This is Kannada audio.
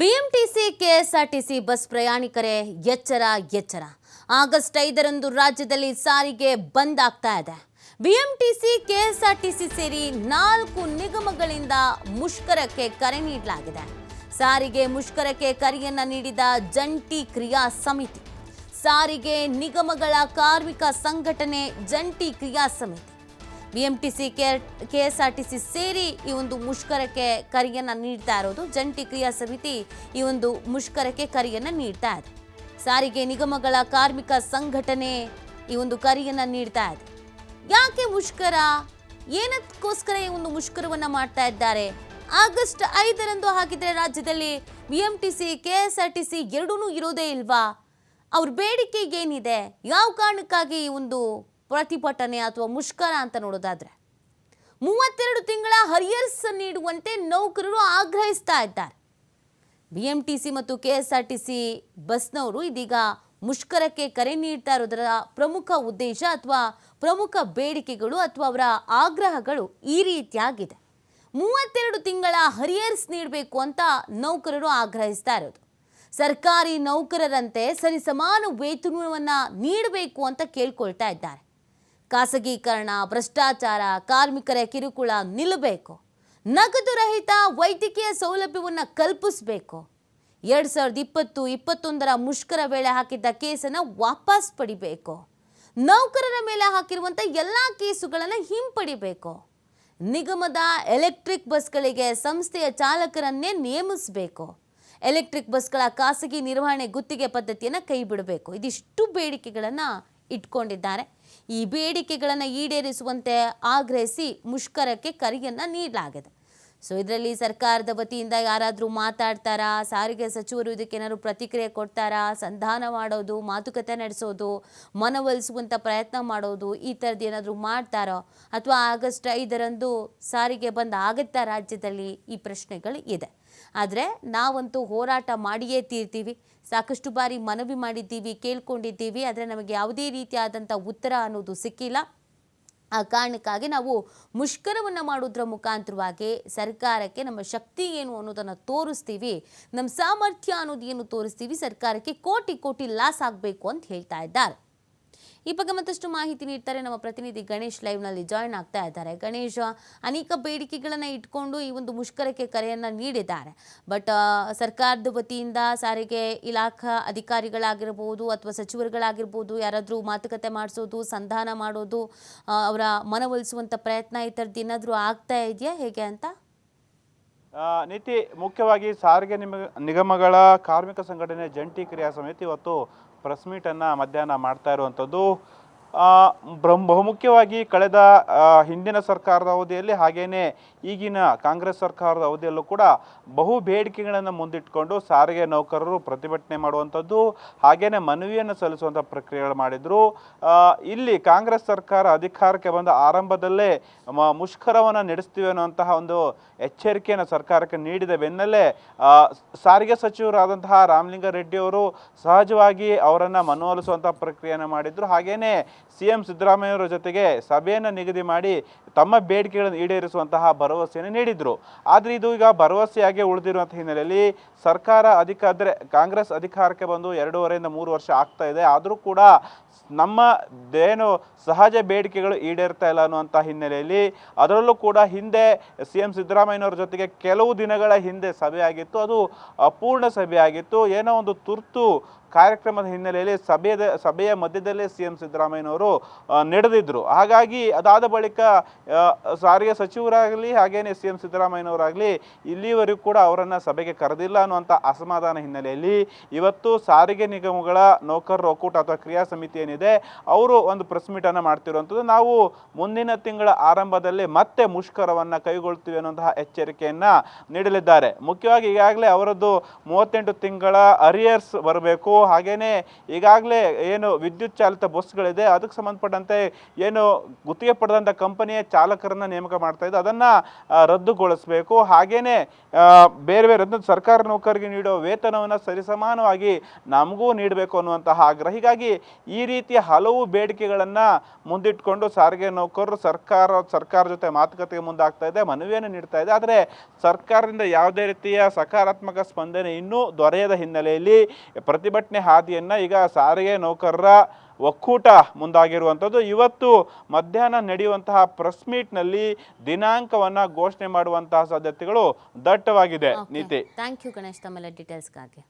ಬಿಎಂಟಿಸಿ ಕೆಎಸ್ಆರ್ಟಿಸಿ ಬಸ್ ಪ್ರಯಾಣಿಕರೇ, ಎಚ್ಚರ ಎಚ್ಚರ. ಆಗಸ್ಟ್ ಐದರಂದು ರಾಜ್ಯದಲ್ಲಿ ಸಾರಿಗೆ ಬಂದ್ ಆಗ್ತಾ ಇದೆ. ಬಿಎಂಟಿಸಿ ಕೆಎಸ್ಆರ್ಟಿಸಿ ಸೇರಿ ನಾಲ್ಕು ನಿಗಮಗಳಿಂದ ಮುಷ್ಕರಕ್ಕೆ ಕರೆ ನೀಡಲಾಗಿದೆ. ಸಾರಿಗೆ ಮುಷ್ಕರಕ್ಕೆ ಕರೆಯನ್ನ ನೀಡಿದ ಜಂಟಿ ಕ್ರಿಯಾ ಸಮಿತಿ. ಸಾರಿಗೆ ನಿಗಮಗಳ ಕಾರ್ಮಿಕ ಸಂಘಟನೆ ಜಂಟಿ ಕ್ರಿಯಾ ಸಮಿತಿ. ಬಿಎಂಟಿಸಿ ಕೆಎಸ್ಆರ್ಟಿಸಿ ಸೇರಿ ಈ ಒಂದು ಮುಷ್ಕರಕ್ಕೆ ಕರೆಯನ್ನು ನೀಡ್ತಾ ಇರೋದು. ಜಂಟಿ ಕ್ರಿಯಾ ಸಮಿತಿ ಈ ಒಂದು ಮುಷ್ಕರಕ್ಕೆ ಕರೆಯನ್ನು ನೀಡ್ತಾ ಇದೆ. ಸಾರಿಗೆ ನಿಗಮಗಳ ಕಾರ್ಮಿಕ ಸಂಘಟನೆ ಈ ಒಂದು ಕರೆಯನ್ನು ನೀಡ್ತಾ ಇದೆ. ಯಾಕೆ ಮುಷ್ಕರ? ಏನಕ್ಕೋಸ್ಕರ ಈ ಒಂದು ಮುಷ್ಕರವನ್ನು ಮಾಡ್ತಾ ಇದ್ದಾರೆ? ಆಗಸ್ಟ್ ಐದರಂದು ಹಾಗಿದ್ರೆ ರಾಜ್ಯದಲ್ಲಿ ಬಿಎಂಟಿಸಿ ಕೆಎಸ್ಆರ್ಟಿಸಿ ಎರಡೂ ಇರೋದೇ ಇಲ್ವಾ? ಅವ್ರ ಬೇಡಿಕೆ ಏನಿದೆ? ಯಾವ ಕಾರಣಕ್ಕಾಗಿ ಈ ಒಂದು ಪ್ರತಿಭಟನೆ ಅಥವಾ ಮುಷ್ಕರ ಅಂತ ನೋಡೋದಾದ್ರೆ. ಮೂವತ್ತೆರಡು ತಿಂಗಳ ಹರಿಯರ್ಸ್ ನೀಡುವಂತೆ ನೌಕರರು ಆಗ್ರಹಿಸ್ತಾ ಇದ್ದಾರೆ. ಬಿ ಎಂ ಟಿ ಸಿ ಮತ್ತು K S R T C ಬಸ್ನವರು ಇದೀಗ ಮುಷ್ಕರಕ್ಕೆ ಕರೆ ನೀಡ್ತಾ ಇರೋದರ ಪ್ರಮುಖ ಉದ್ದೇಶ ಅಥವಾ ಪ್ರಮುಖ ಬೇಡಿಕೆಗಳು ಅಥವಾ ಅವರ ಆಗ್ರಹಗಳು ಈ ರೀತಿಯಾಗಿದೆ. ಮೂವತ್ತೆರಡು ತಿಂಗಳ ಹರಿಯರ್ಸ್ ನೀಡಬೇಕು ಅಂತ ನೌಕರರು ಆಗ್ರಹಿಸ್ತಾ ಇರೋದು. ಸರ್ಕಾರಿ ನೌಕರರಂತೆ ಸರಿಸಮಾನ ವೇತನವನ್ನು ನೀಡಬೇಕು ಅಂತ ಕೇಳ್ಕೊಳ್ತಾ ಇದ್ದಾರೆ. ಖಾಸಗೀಕರಣ, ಭ್ರಷ್ಟಾಚಾರ, ಕಾರ್ಮಿಕರ ಕಿರುಕುಳ ನಿಲ್ಲಬೇಕು. ನಗದು ರಹಿತ ವೈದ್ಯಕೀಯ ಸೌಲಭ್ಯವನ್ನು ಕಲ್ಪಿಸಬೇಕು. ಎರಡು ಸಾವಿರದ ಇಪ್ಪತ್ತು, ಇಪ್ಪತ್ತೊಂದರ ಮುಷ್ಕರ ವೇಳೆ ಹಾಕಿದ್ದ ಕೇಸನ್ನು ವಾಪಸ್ ಪಡಿಬೇಕು. ನೌಕರರ ಮೇಲೆ ಹಾಕಿರುವಂಥ ಎಲ್ಲ ಕೇಸುಗಳನ್ನು ಹಿಂಪಡಿಬೇಕು. ನಿಗಮದ ಎಲೆಕ್ಟ್ರಿಕ್ ಬಸ್ಗಳಿಗೆ ಸಂಸ್ಥೆಯ ಚಾಲಕರನ್ನೇ ನೇಮಿಸಬೇಕು. ಎಲೆಕ್ಟ್ರಿಕ್ ಬಸ್ಗಳ ಖಾಸಗಿ ನಿರ್ವಹಣೆ ಗುತ್ತಿಗೆ ಪದ್ಧತಿಯನ್ನು ಕೈ ಬಿಡಬೇಕು ಇದಿಷ್ಟು ಬೇಡಿಕೆಗಳನ್ನು ಇಟ್ಕೊಂಡಿದ್ದಾರೆ. ಈ ಬೇಡಿಕೆಗಳನ್ನು ಈಡೇರಿಸುವಂತೆ ಆಗ್ರಹಿಸಿ ಮುಷ್ಕರಕ್ಕೆ ಕರೆಯನ್ನು ನೀಡಲಾಗಿದೆ. ಸೊ ಇದರಲ್ಲಿ ಸರ್ಕಾರದ ವತಿಯಿಂದ ಯಾರಾದರೂ ಮಾತಾಡ್ತಾರಾ? ಸಾರಿಗೆ ಸಚಿವರು ಇದಕ್ಕೆ ಏನಾದ್ರು ಪ್ರತಿಕ್ರಿಯೆ ಕೊಡ್ತಾರಾ? ಸಂಧಾನ ಮಾಡೋದು, ಮಾತುಕತೆ ನಡೆಸೋದು ಮನವೊಲಿಸುವಂಥ ಪ್ರಯತ್ನ ಮಾಡೋದು, ಈ ಥರದ್ದು ಏನಾದರೂ ಮಾಡ್ತಾರೋ? ಅಥವಾ ಆಗಸ್ಟ್ ಐದರಂದು ಸಾರಿಗೆ ಬಂದ್ ಆಗುತ್ತಾ ರಾಜ್ಯದಲ್ಲಿ? ಈ ಪ್ರಶ್ನೆಗಳು ಇದೆ. ಆದರೆ ನಾವಂತೂ ಹೋರಾಟ ಮಾಡಿಯೇ ತೀರ್ತೀವಿ. ಸಾಕಷ್ಟು ಬಾರಿ ಮನವಿ ಮಾಡಿದ್ದೀವಿ, ಕೇಳ್ಕೊಂಡಿದ್ದೀವಿ, ಆದರೆ ನಮಗೆ ಯಾವುದೇ ರೀತಿಯಾದಂಥ ಉತ್ತರ ಅನ್ನೋದು ಸಿಕ್ಕಿಲ್ಲ. ಆ ಕಾರಣಕ್ಕಾಗಿ ನಾವು ಮುಷ್ಕರವನ್ನು ಮಾಡೋದ್ರ ಮುಖಾಂತರವಾಗಿ ಸರ್ಕಾರಕ್ಕೆ ನಮ್ಮ ಶಕ್ತಿ ಏನು ಅನ್ನೋದನ್ನು ತೋರಿಸ್ತೀವಿ. ನಮ್ಮ ಸಾಮರ್ಥ್ಯ ಅನ್ನೋದು ಏನು ತೋರಿಸ್ತೀವಿ, ಸರ್ಕಾರಕ್ಕೆ ಕೋಟಿ ಕೋಟಿ ಲಾಸ್ ಆಗಬೇಕು ಅಂತ ಹೇಳ್ತಾ ಇದ್ದಾರೆ. ಈ ಬಗ್ಗೆ ಮತ್ತಷ್ಟು ಮಾಹಿತಿ ನೀಡ್ತಾರೆ ನಮ್ಮ ಪ್ರತಿನಿಧಿ ಗಣೇಶ್ ಲೈವ್ನಲ್ಲಿ ಜಾಯ್ನ್ ಆಗ್ತಾ ಇದ್ದಾರೆ. ಗಣೇಶ್ ಅನೇಕ ಬೇಡಿಕೆಗಳನ್ನು ಇಟ್ಕೊಂಡು ಈ ಒಂದು ಮುಷ್ಕರಕ್ಕೆ ಕರೆಯನ್ನು ನೀಡಿದ್ದಾರೆ. ಬಟ್ ಸರ್ಕಾರದ ವತಿಯಿಂದ ಸಾರಿಗೆ ಇಲಾಖಾ ಅಧಿಕಾರಿಗಳಾಗಿರ್ಬೋದು ಅಥವಾ ಸಚಿವರುಗಳಾಗಿರ್ಬೋದು ಯಾರಾದರೂ ಮಾತುಕತೆ ಮಾಡಿಸೋದು, ಸಂಧಾನ ಮಾಡೋದು ಅವರ ಮನವೊಲಿಸುವಂಥ ಪ್ರಯತ್ನ ಈ ಥರದ್ದು ಏನಾದರೂ ಆಗ್ತಾ ಇದೆಯಾ? ಹೇಗೆ ಅಂತ? ನೀತಿ ಮುಖ್ಯವಾಗಿ ಸಾರಿಗೆ ನಿಮ, ನಿಗಮಗಳ ಕಾರ್ಮಿಕ ಸಂಘಟನೆ ಜಂಟಿ ಕ್ರಿಯಾ ಸಮಿತಿ ಇವತ್ತು ಪ್ರೆಸ್ ಮೀಟನ್ನು ಮಧ್ಯಾಹ್ನ ಮಾಡ್ತಾ ಇರುವಂಥದ್ದು. ಬಹುಮುಖ್ಯವಾಗಿ ಕಳೆದ ಹಿಂದಿನ ಸರ್ಕಾರದ ಅವಧಿಯಲ್ಲಿ ಹಾಗೇನೆ ಈಗಿನ ಕಾಂಗ್ರೆಸ್ ಸರ್ಕಾರದ ಅವಧಿಯಲ್ಲೂ ಕೂಡ ಬಹು ಬೇಡಿಕೆಗಳನ್ನು ಮುಂದಿಟ್ಕೊಂಡು ಸಾರಿಗೆ ನೌಕರರು ಪ್ರತಿಭಟನೆ ಮಾಡುವಂಥದ್ದು, ಹಾಗೇನೆ ಮನವಿಯನ್ನು ಸಲ್ಲಿಸುವಂಥ ಪ್ರಕ್ರಿಯೆಗಳು ಮಾಡಿದರು. ಇಲ್ಲಿ ಕಾಂಗ್ರೆಸ್ ಸರ್ಕಾರ ಅಧಿಕಾರಕ್ಕೆ ಬಂದ ಆರಂಭದಲ್ಲೇ ಮುಷ್ಕರವನ್ನು ನಡೆಸ್ತೀವಿ ಅನ್ನುವಂತಹ ಒಂದು ಎಚ್ಚರಿಕೆಯನ್ನು ಸರ್ಕಾರಕ್ಕೆ ನೀಡಿದ ಬೆನ್ನಲ್ಲೇ ಸಾರಿಗೆ ಸಚಿವರಾದಂತಹ ರಾಮಲಿಂಗಾರೆಡ್ಡಿ ಅವರು ಸಹಜವಾಗಿ ಅವರನ್ನು ಮನವೊಲಿಸುವಂಥ ಪ್ರಕ್ರಿಯೆಯನ್ನು ಮಾಡಿದರು. ಹಾಗೇನೆ ಸಿ ಎಂ ಸಿದ್ದರಾಮಯ್ಯವರ ಜೊತೆಗೆ ಸಭೆಯನ್ನು ನಿಗದಿ ಮಾಡಿ ತಮ್ಮ ಬೇಡಿಕೆಗಳನ್ನು ಈಡೇರಿಸುವಂತಹ ಭರವಸೆಯನ್ನು ನೀಡಿದ್ರು. ಆದರೆ ಇದು ಈಗ ಭರವಸೆಯಾಗಿ ಉಳಿದಿರುವಂಥ ಹಿನ್ನೆಲೆಯಲ್ಲಿ ಸರ್ಕಾರ ಅಧಿಕ ಕಾಂಗ್ರೆಸ್ ಅಧಿಕಾರಕ್ಕೆ ಬಂದು ಎರಡೂವರೆಯಿಂದ ಮೂರು ವರ್ಷ ಆಗ್ತಾ ಇದೆ. ಆದರೂ ಕೂಡ ನಮ್ಮ ಏನು ಸಹಜ ಬೇಡಿಕೆಗಳು ಈಡೇರ್ತಾ ಇಲ್ಲ ಅನ್ನುವಂಥ ಹಿನ್ನೆಲೆಯಲ್ಲಿ ಅದರಲ್ಲೂ ಕೂಡ ಹಿಂದೆ ಸಿ ಎಂ ಸಿದ್ದರಾಮಯ್ಯನವರ ಜೊತೆಗೆ ಕೆಲವು ದಿನಗಳ ಹಿಂದೆ ಸಭೆ ಆಗಿತ್ತು ಅದು ಅಪೂರ್ಣ ಸಭೆ ಆಗಿತ್ತು ಏನೋ ಒಂದು ತುರ್ತು ಕಾರ್ಯಕ್ರಮದ ಹಿನ್ನೆಲೆಯಲ್ಲಿ ಸಭೆಯ ಸಭೆಯ ಮಧ್ಯದಲ್ಲೇ ಸಿ ಎಂ ಸಿದ್ದರಾಮಯ್ಯನವರು ನಡೆದಿದ್ದರು ಹಾಗಾಗಿ ಅದಾದ ಬಳಿಕ ಸಾರಿಗೆ ಸಚಿವರಾಗಲಿ ಹಾಗೇನೆ ಸಿ ಎಂ ಸಿದ್ದರಾಮಯ್ಯನವರಾಗಲಿ ಇಲ್ಲಿವರೆಗೂ ಕೂಡ ಅವರನ್ನು ಸಭೆಗೆ ಕರೆದಿಲ್ಲ ಅನ್ನುವಂಥ ಅಸಮಾಧಾನ ಹಿನ್ನೆಲೆಯಲ್ಲಿ ಇವತ್ತು ಸಾರಿಗೆ ನಿಗಮಗಳ ನೌಕರರ ಒಕ್ಕೂಟ ಅಥವಾ ಕ್ರಿಯಾ ಸಮಿತಿ ಏನಿದೆ, ಅವರು ಒಂದು ಪ್ರೆಸ್ ಮೀಟನ್ನು ಮಾಡ್ತಿರುವಂಥದ್ದು. ನಾವು ಮುಂದಿನ ತಿಂಗಳ ಆರಂಭದಲ್ಲಿ ಮತ್ತೆ ಮುಷ್ಕರವನ್ನು ಕೈಗೊಳ್ತೀವಿ ಅನ್ನುವಂತಹ ಎಚ್ಚರಿಕೆಯನ್ನು ನೀಡಲಿದ್ದಾರೆ. ಮುಖ್ಯವಾಗಿ ಈಗಾಗಲೇ ಅವರದ್ದು ಮೂವತ್ತೆಂಟು ತಿಂಗಳ ಅರಿಯರ್ಸ್ ಬರಬೇಕು. ಹಾಗೇನೆ ಈಗಾಗಲೇ ಏನು ವಿದ್ಯುತ್ ಚಾಲಿತ ಬಸ್ಗಳಿದೆ, ಅದಕ್ಕೆ ಸಂಬಂಧಪಟ್ಟಂತೆ ಏನು ಗುತ್ತಿಗೆ ಪಡೆದಂಥ ಕಂಪನಿಯ ಚಾಲಕರನ್ನ ನೇಮಕ ಮಾಡ್ತಾ ಇದ್ದು ಅದನ್ನ ರದ್ದುಗೊಳಿಸಬೇಕು. ಹಾಗೇನೆ ಬೇರೆ ಬೇರೆ ಅದನ್ನು ಸರ್ಕಾರ ನೌಕರರಿಗೆ ನೀಡೋ ವೇತನವನ್ನು ಸರಿಸಮಾನವಾಗಿ ನಮಗೂ ನೀಡಬೇಕು ಅನ್ನುವಂತಹ ಆಗ್ರಹ. ಹೀಗಾಗಿ ಈ ರೀತಿಯ ಹಲವು ಬೇಡಿಕೆಗಳನ್ನು ಮುಂದಿಟ್ಕೊಂಡು ಸಾರಿಗೆ ನೌಕರರು ಸರ್ಕಾರ ಸರ್ಕಾರ ಜೊತೆ ಮಾತುಕತೆಗೆ ಮುಂದಾಗ್ತಾ ಇದೆ, ಮನವಿಯನ್ನು ನೀಡ್ತಾ ಇದೆ. ಆದರೆ ಸರ್ಕಾರದಿಂದ ಯಾವುದೇ ರೀತಿಯ ಸಕಾರಾತ್ಮಕ ಸ್ಪಂದನೆ ಇನ್ನೂ ದೊರೆಯದ ಹಿನ್ನೆಲೆಯಲ್ಲಿ ಪ್ರತಿಭಟನೆ ಹಾದಿಯನ್ನು ಈಗ ಸಾರಿಗೆ ನೌಕರರ ಒಕ್ಕೂಟ ಮುಂದಾಗಿರುವಂಥದ್ದು ಇವತ್ತು ಮಧ್ಯಾಹ್ನ ನಡೆಯುವಂತಹ ಪ್ರೆಸ್ ಮೀಟ್ನಲ್ಲಿ ದಿನಾಂಕವನ್ನು ಘೋಷಣೆ ಮಾಡುವಂತಹ ಸಾಧ್ಯತೆಗಳು ದಟ್ಟವಾಗಿದೆ. ನೀತಿ ಥ್ಯಾಂಕ್ ಯು ಗಣೇಶ್ ತಮ್ಮೆಲ್ಲ ಡೀಟೇಲ್ಸ್ಗಾಗಿ